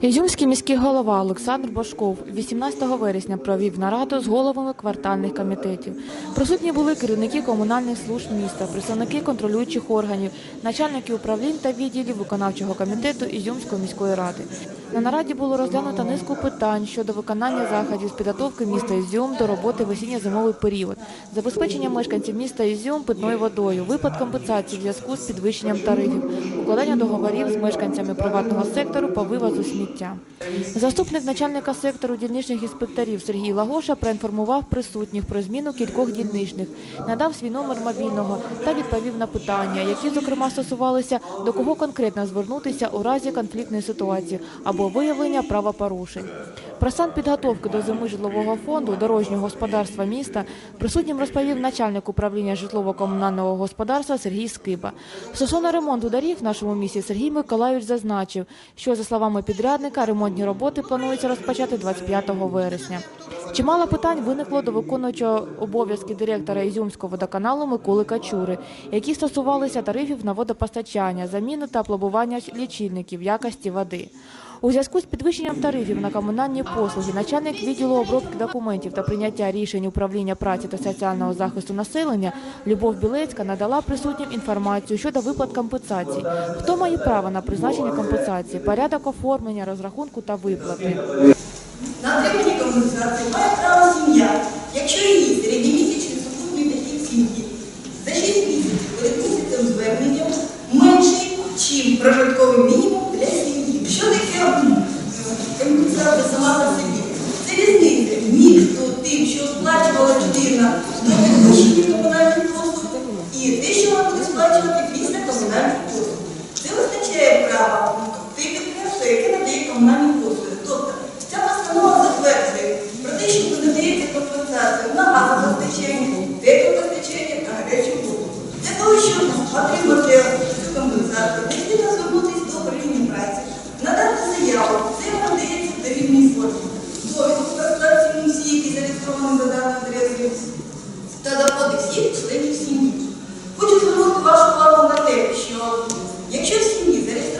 Ізюмський міський голова Олександр Башков 18 вересня провів нараду з головами квартальних комітетів. Присутні були керівники комунальних служб міста, представники контролюючих органів, начальники управлінь та відділів виконавчого комітету Ізюмської міської ради. На нараді було розглянуто низку питань щодо виконання заходів з підготовки міста Ізюм до роботи в осінньо-зимовий період, забезпечення мешканців міста Ізюм питною водою, виплат компенсацій в зв'язку з підвищенням тарифів, укладання договорів з мешканцями приватного сектору по вивозу сміття. Заступник начальника сектору дільничних інспекторів Сергій Лагоша проінформував присутніх про зміну кількох дільничних, надав свій номер мобільного та відповів на питання, які зокрема стосувалися до кого конкретно звернутися у разі конфліктної ситуації або виявлення правопорушень. Про стан підготовки до зими житлового фонду дорожнього господарства міста присутнім розповів начальник управління житлово-комунального господарства Сергій Скиба. Стосовно ремонту доріг в нашому місті Сергій Миколайович зазначив, що за словами підрядника ремонтні роботи планується розпочати 25 вересня. Чимало питань виникло до виконуючого обов'язки директора Ізюмського водоканалу Миколи Качури, які стосувалися тарифів на водопостачання, заміни та пломбування лічильників якості води. У зв'язку з підвищенням тарифів на комунальні послуги начальник відділу обробки документів та прийняття рішень управління праці та соціального захисту населення Любов Білецька надала присутнім інформацію щодо виплат компенсацій. Хто має право на призначення компенсації, порядок оформлення, розрахунку та виплати. На отримання компенсації має право сім'я, якщо її середньомісячний сукупний дохід сім'ї за 6 місяців перед місяцем звернення менший, чим прожитковий мінімум різниця тим, що сплачувала людина до підвищення комунальних послуг, і те, що вона буде сплачувати після комунальних послуг. Це визначає право тих, підприємство, яке надає комунальні послуги. Тобто ця постанова затверджує про те, що надається компенсація на газопостачання, якщо в сім'ї зареєстрований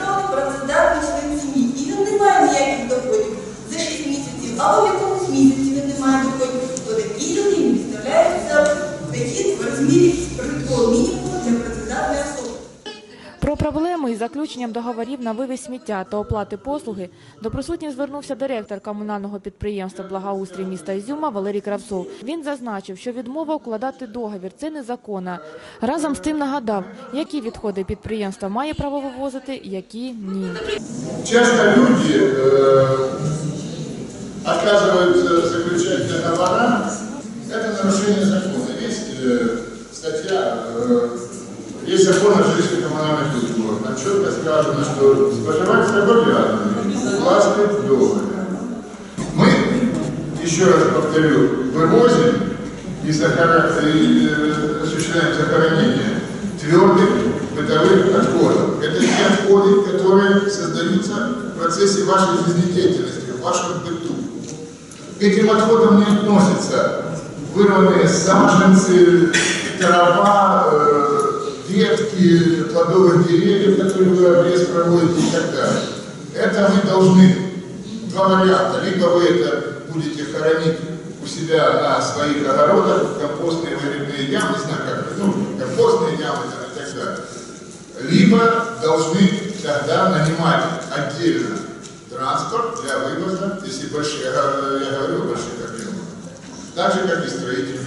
заключенням договорів на вивіз сміття та оплати послуги до присутніх звернувся директор комунального підприємства Благоустрій міста Ізюма Валерій Кравцов. Він зазначив, що відмова укладати договір це незаконно. Разом з тим нагадав, які відходи підприємство має право вивозити, які ні. Часто люди э, отказываются заключать договора. Это нарушение закона. Есть э, статья, э, есть закон о жилищно-коммунальных четко сказано, что споживатель обязан указывать договор. Мы, еще раз повторю, вывозим и, захора- и, э, осуществляем захоронение твердых бытовых отходов. Это те отходы, которые создаются в процессе вашей жизнедеятельности, в вашем быту. К этим отходам не относятся вырванные саженцы, трава, э, ветки плодовых деревьев, которые вы обрез проводите и так далее. Это мы должны два варианта. Либо вы это будете хоронить у себя на своих огородах, компостные вырывные ямы, не знаю как, ну, компостные ямы там, и так далее. Либо должны тогда нанимать отдельно транспорт для вывоза, если большие, я говорю, я говорю о больших объемах. Так же, как и строительные